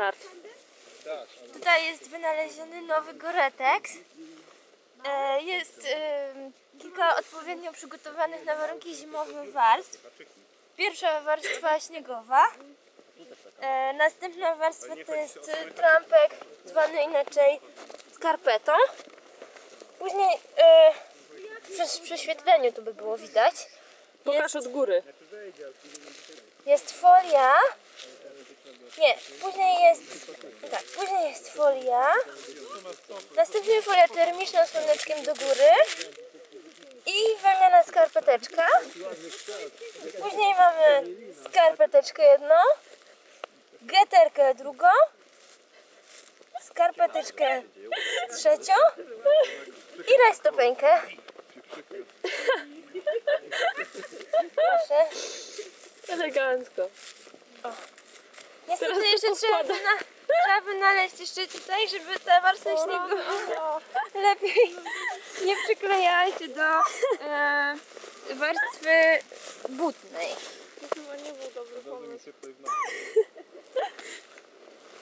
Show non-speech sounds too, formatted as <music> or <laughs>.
start. Tutaj jest wynaleziony nowy Goretex. E, Jest em, kilka odpowiednio przygotowanych na warunki zimowe warstw. Pierwsza warstwa śniegowa. E, Następna warstwa to jest e, trampek, zwany inaczej skarpetą. Później e, przez prześwietleniu to by było widać. Pokaż od góry. Jest folia. Nie, później jest. Tak, później jest folia. Następnie folia termiczna z słoneczkiem do góry. I wełniana skarpeteczka. Później mamy skarpeteczkę jedną. Geterkę drugą. Skarpeteczkę trzecią. I rajstopękę. Proszę. Elegancko. Niestety Teraz jeszcze trzeba, poskładam. Trzeba wynaleźć jeszcze tutaj, żeby ta warstwa śniegu <laughs> lepiej nie przyklejała się do e, warstwy butnej. To chyba nie był dobry pomysł.